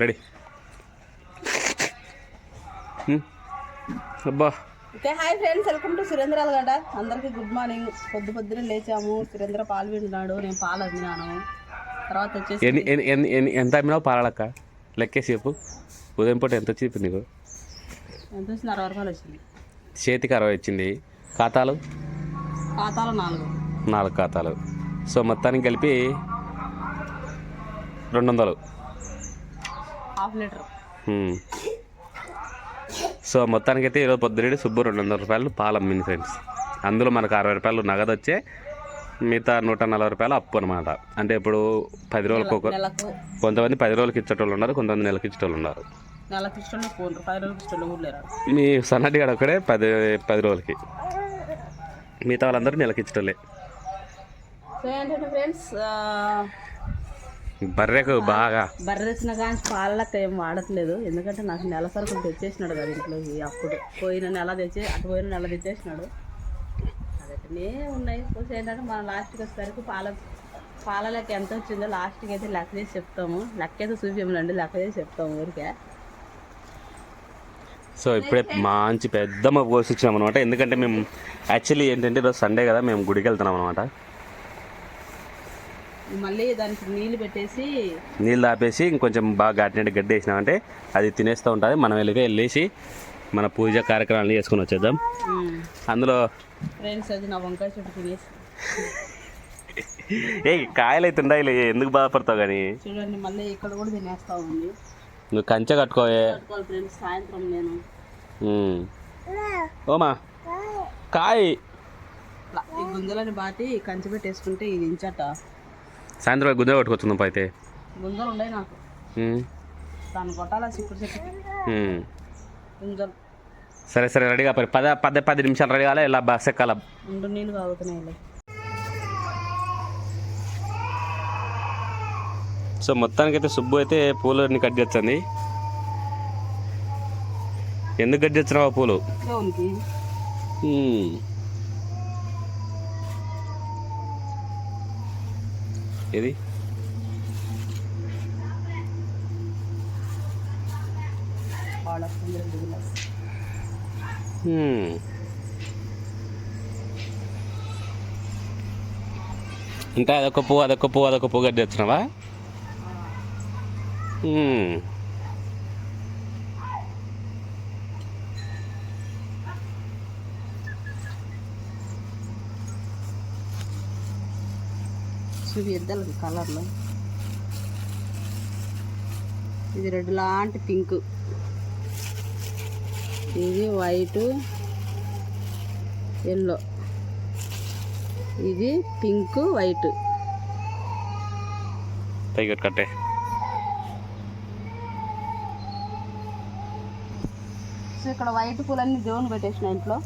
Ready hmm. అబ్బా. Okay hi friends welcome to Surendrala Gadda అందరికీ good morning. పొద్దు పొద్దున లేచాము. సురేంద్ర పాలు వింటున్నాడు. నేను పాలు అమ్మినాను. తర్వాత వచ్చేసి ఎన్ని ఎన్ని ఎన్ని ఎంత అమ్మినావు పాలక్క? లెక్కేసి చెప్పు ఉదయం పూట ఎంత వచ్చింది నీకు? ఎంత వచ్చింది? అరవై రూపాయలు వచ్చింది. చేతికి అరవై వచ్చింది. ఖాతాలు? ఖాతాలో నాలుగు. నాలుగు ఖాతాలు. సో మొత్తానికి కలిపి రెండు వందలు. Half litre. సో మొత్తానికైతే ఈరోజు పొద్దునేడు సుబ్బు రెండు వందల రూపాయలు పాలు అమ్మింది ఫ్రెండ్స్. అందులో మనకు అరవై రూపాయలు నగదు వచ్చే మిగతా నూట నలభై రూపాయలు అప్పు అనమాట అంటే ఇప్పుడు పది రోజులకు ఒక కొంతమంది పది రోజులకి ఇచ్చేటోళ్ళు ఉన్నారు కొంతమంది నెలకి ఇచ్చేటోళ్ళు ఉన్నారు. మీ సన్నటి గడ ఒకడే పది పది రోజులకి. మిగతా వాళ్ళందరూ నెలకి ఇచ్చేటోళ్ళే. సో ఏంటంటే ఫ్రెండ్స్ బర్రెకు బాగా. బర్రె తెచ్చిన కానీ పాలకి ఏం వాడట్లేదు. ఎందుకంటే నాకు నెల సరుకులు తెచ్చేసినాడు కదా ఇంట్లోకి అప్పుడు. పోయిన నెల తెచ్చే అటు పోయిన నెల తెచ్చేసినాడు. అదటనే ఉన్నాయి. కొంచెం ఏంటంటే మనం లాస్ట్కి వచ్చేసరికి పాల పాల లెక్క ఎంత వచ్చిందో లాస్ట్కి అయితే లెక్క చేసి చెప్తాము. లెక్క అయితే చూపించండి లెక్క చేసి చెప్తాము ఊరికే. సో ఇప్పుడే మంచి పెద్ద మబ్బు కోసి ఇచ్చినాం అనమాట ఎందుకంటే మేము యాక్చువల్లీ ఏంటంటే ఈరోజు సండే కదా మేము గుడికి వెళ్తున్నాం అనమాట మళ్ళీ దానికి నీళ్ళు పెట్టేసి నీళ్ళు ఆపేసి ఇంకొంచెం బాగా గాటినట్టు గడ్డి వేసినామంటే అది తినేస్తూ ఉంటుంది మనం వెళ్ళి వెళ్ళేసి మన పూజ కార్యక్రమాలు చేసుకొని వచ్చేద్దాం. అందులో ఫ్రెండ్స్ అది నా వంకాయ చుట్టూ తినేసి. ఏ కాయలు అయితే ఉండాలి ఎందుకు బాధపడతావు కానీ? చూడండి మళ్ళీ ఇక్కడ కూడా తినేస్తా ఉంది. నువ్వు కంచె కట్టుకోవే. ఫ్రెండ్స్ సాయంత్రం నేను. ఓమా కాయ్. ఈ గుంజలని బాటి కంచి పెట్టేసుకుంటే ఇది ఇంచట సాయంత్రం గుద్ద కొట్టుకొచ్చుందాం అయితే. గుంజలు ఉన్నాయి నాకు. దాన్ని కొట్టాలా చిక్కుడు చెట్టు. గుంజలు. సరే సరే రెడీగా పది పద పది పది నిమిషాలు రెడీ కాలే ఇలా బస్ ఎక్కాల. నీళ్ళు కాగుతున్నాయి సో మొత్తానికైతే సుబ్బు అయితే పూలని కట్ చేస్తుంది. ఎందుకు కట్ చేస్తున్నావు ఆ పూలు? ఏది. ఇంకా అదొక పువ్వు అదొక పువ్వు అదొక పువ్వు కట్ చేస్తున్నావా ఉమ్. చూపి ఇద్దరు కలర్లో? ఇది రెడ్ లాంటి పింక్. ఇది వైట్ ఎల్లో. ఇది పింక్ వైట్. పైకి కట్టే సో ఇక్కడ వైట్ పూలన్నీ దేవుని పెట్టేసిన ఇంట్లో.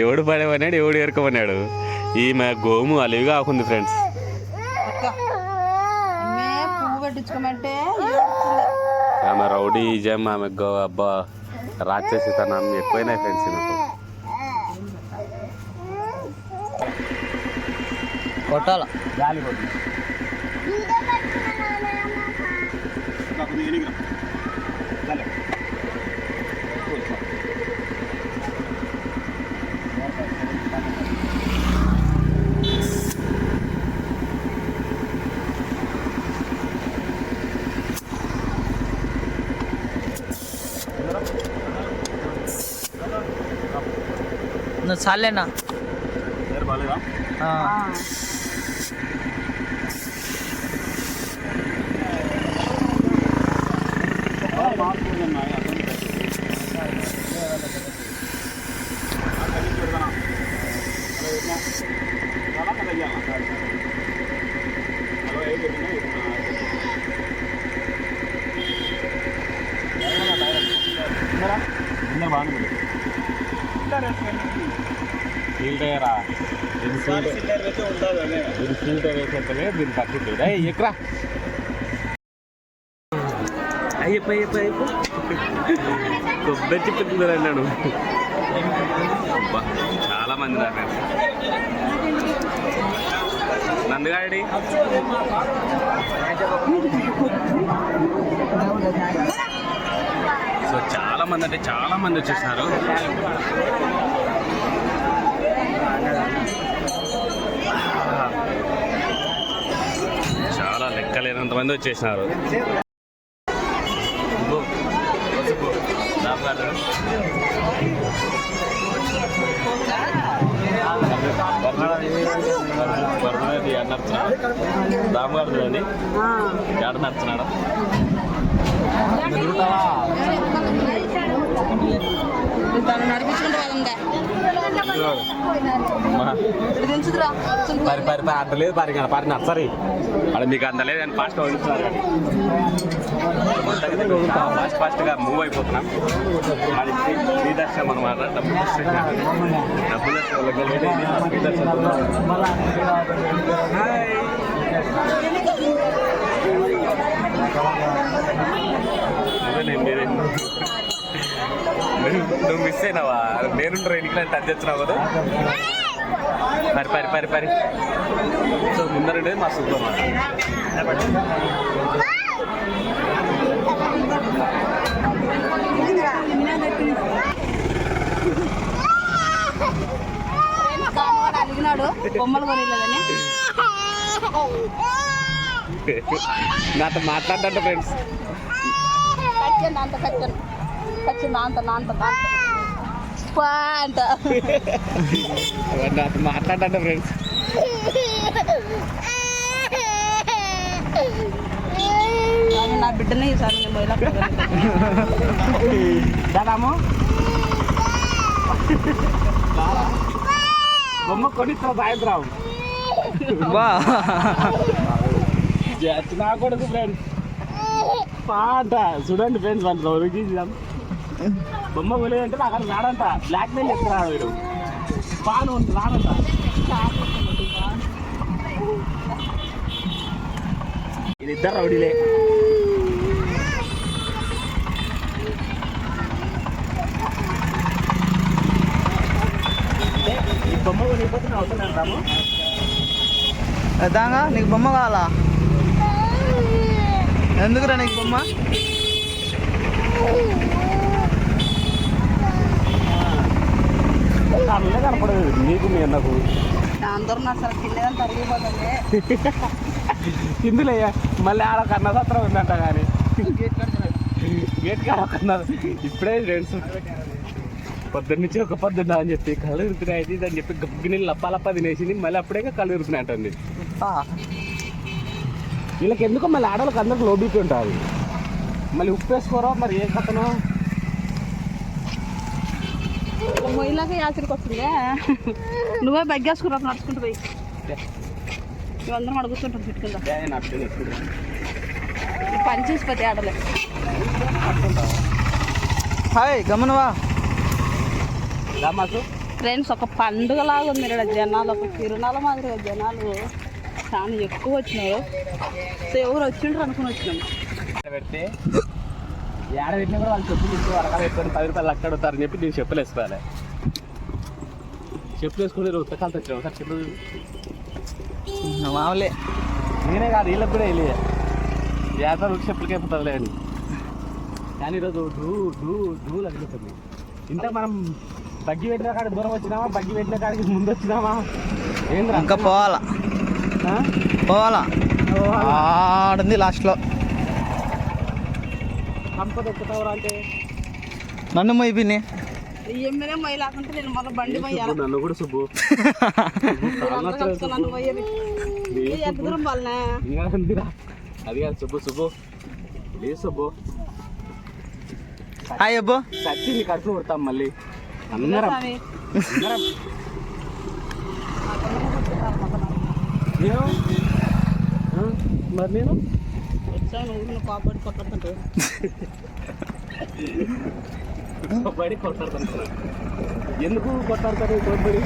ఎవడు పడేమన్నాడు ఎవడు ఏరుకోమన్నాడు? ఈమె గోము అలివి కాకుంది ఫ్రెండ్స్ అక్క అమ్మే పువ్వు పెట్టించుకోమంటే ఏడుస్తుంది. ఆమె రౌడీ జమ్ ఆమె గో అబ్బా రాక్షసి తనం ఎక్కువైనాయి ఫ్రెండ్స్ ఈమెకు కొట్టాల? గాలి నువ్వు చాలేనా ఆ. ఫీల్డరా దీని ఫీల్డ్ దీని ఫీల్డ్ వేసేటలే దీని పక్కకి ఎక్కరా అయ్యప్ప అయ్యప్ప అయ్యప్ప కొబ్బరి చెప్పింది అన్నాడు. అబ్బా, చాలా మంది రా ఫ్రెండ్స్ నందుగాడి సో చాలా మంది అంటే చాలా మంది వచ్చేసారు చాలా లెక్కలేనంత మంది వచ్చేసినారు. దాపగాడు. వరదనది ఎక్కడ నడుస్తున్నాడు? దామగాడు చూడండి ఎక్కడ పరి పరి పరి అంతలేదు పరి పరి నచ్చరి అక్కడ మీకు అంతలేదు అని ఫాస్ట్ వదులుతున్నారు ఫాస్ట్ ఫాస్ట్గా మూవ్ అయిపోతున్నాం. అది ఫ్రీ- దర్శనం అనమాట మీరే. నువ్వు- మిస్ అయినావా? నేను ట్రైన్కి అంటే టచ్ వచ్చినావు కదా. పరి పరి పరి పరి సో ముందరండి మా సుబ్బమ్మ. అడిగినాడు బొమ్మలు కొనిలేదని నాతో మాట్లాడంట ఫ్రెండ్స్ అంత కచ్చింది అంత నాంత నాంత పా అంట నాతో మాట్లాడంట ఫ్రెండ్స్ కానీ నా బిడ్డనే ఈసారి నేను మొయిలా దాదాము బొమ్మ కొనిస్తా సాయంత్రం బా నా కొడుకు ఫ్రెండ్స్ పాట చూడండి ఫ్రెండ్స్ వాళ్ళు రోజుకి బొమ్మ కొలేదంటే నాకు అక్కడ రాడంట. బ్లాక్ మెయిల్ చేస్తున్నాడు వీడు. పాను రాడంట. ఇది ఇద్దరు రౌడీలే. ఈ బొమ్మ కొనిపోతే అవసరం అంటాము దాంగా నీకు బొమ్మ కావాలా? ఎందుకురా నీకు బొమ్మ? కళ్ళే కనపడదు. నీకు మీ అన్నకు. అందరూ అసలు తినేదని తరిగిపోతుంది. కిందులే మళ్ళీ ఆడ కన్నసత్రం ఉందంట కానీ. గేట్ కాడ కన్నా ఇప్పుడే ఫ్రెండ్స్ పొద్దున్న నుంచి ఒక పొద్దున్న అని చెప్పి కళ్ళు ఇది అని చెప్పి గబ్బిని లప్ప లప్ప తినేసింది. మళ్ళీ అప్పుడే కళ్ళు ఇరుతున్నాయి అంటుంది. వీళ్ళకి ఎందుకో మళ్ళీ ఆడవాళ్ళకి అందరికి లో బీపీ ఉంటుంది. మళ్ళీ ఉప్పు వేసుకోరో మరి ఏ కథనో? మొయిలాగా యాచరికి వస్తుంది? నువ్వే బగ్గేసుకురా నడుచుకుంటూ పోయి. మేమందరం అడుగుతుంటాం పెట్టుకుందాం పని చేసి పోతే ఆడలే. హాయ్ గమనవా? మాకు. ఫ్రెండ్స్ ఒక పండుగ లాగా ఉంది ఇక్కడ. జనాలు ఒక తిరునాల మాదిరిగా జనాలు చాలా ఎక్కువ వచ్చినారు. సో ఎవరు వచ్చిండ్రు అనుకుని వచ్చినాం. పెడితే ఏడ పెట్టినా కూడా వాళ్ళు చెప్పులు ఇచ్చి వరకాలు పెట్టుకొని పది రూపాయలు అక్కడ అవుతారని చెప్పి నేను చెప్పులు వేసుకోవాలి చెప్పులు వేసుకుని ఉత్తకాలు తెచ్చాము సార్ చెప్పులు మామూలే. నేనే కాదు వీళ్ళకి కూడా వెళ్ళి. యాత్ర రుచి చెప్పులకి అని. కానీ ఈరోజు ఢూ ఢూ ఢూ తగులుతుంది ఇంత మనం బగ్గి పెట్టిన కాడికి దూరం వచ్చినామా? బగ్గి పెట్టిన కాడికి ముందు వచ్చినామా? ఏంద్రా? ఇంకా పోవాలా? పోవాలా? ఆడుంది లాస్ట్లో. సంపద ఎక్కుతావరా అంటే. నన్ను మొయ్యి మొయ్యి లేకుంటే నేను మళ్ళీ బండి సుబ్బు, నన్ను కూడా సుబ్బు. నన్ను ఏ, ఎంత దూరం. అది కాదు సుబ్బు సుబ్బు. సుబ్బు. హాయ్ అబ్బో. చచ్చి నీ కడుపు కొడతాం మళ్ళీ. అందరం. మరి నేను? వచ్చాను నువ్వు కాపాడి బడి కొట్టాడుతున్నా ఎందుకు కొట్టాడతారు కొబ్బరి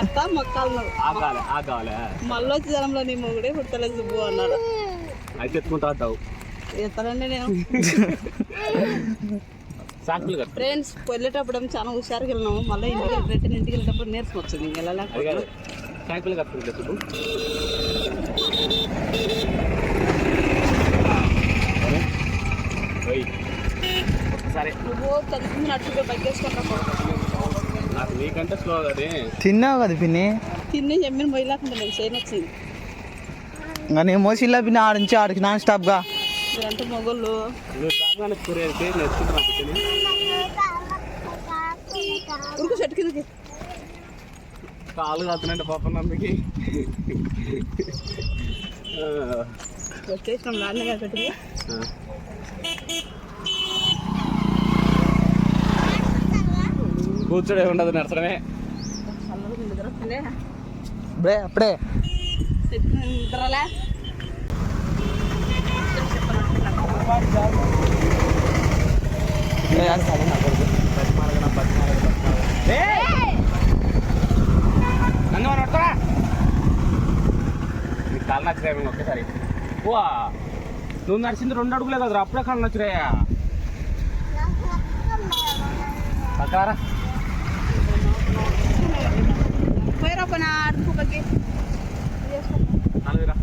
అత్త మొక్కలు. నువ్వు ఆ కాలే ఆ కాలే మళ్ళీ వచ్చే జనంలో నీ మొగుడే పుట్టలేదు సుబ్బు అన్నాడు. అయితే ఎత్తుకుంటా ఉంటావు ఎత్తానండి నేను. ఫ్రెండ్స్ వెళ్ళేటప్పుడు చాలా హుషారుగా వెళ్ళినాము. మళ్ళీ ఇంటికి వెళ్ళేటప్పుడు ఇంక అది వెళ్ళలేకపోతే కాదు సాకులు కట్టుకుంటే సుబ్బు ఓయ్. ఒకసారి నువ్వు చదువుకుని నడుచుకో తగ్గేసుకుంటా నాకు నీకంటే స్లో అదే. తిన్నావు కదా పిన్ని? తిని చెమ్మిన మొయ్యలేకుండా నేను చేయను వచ్చింది ఇంకా నేను మోసిల్లా పిన్ని ఆడ నుంచి ఆడికి నాన్ స్టాప్గా మీరంటే మొగోళ్ళు. నువ్వు ఉరుకు చెట్టు కిందకి. కాలు కాస్తున్నట్టు పాపం నమ్మికి వచ్చేసినాం కూర్చోడే ఉండదు నడచడమే చల్లగా నిద్ర వస్తుందే బే అప్పుడే. ఏ, నన్ను నడతారా నీ కాలు నచ్చిరాయి ఒకేసారి. వా నువ్వు నడిచింది రెండు అడుగులే కదరా అప్పుడే కాళ్ళు నచ్చిరాయా పక్కరా పోయిరా నలుగురా?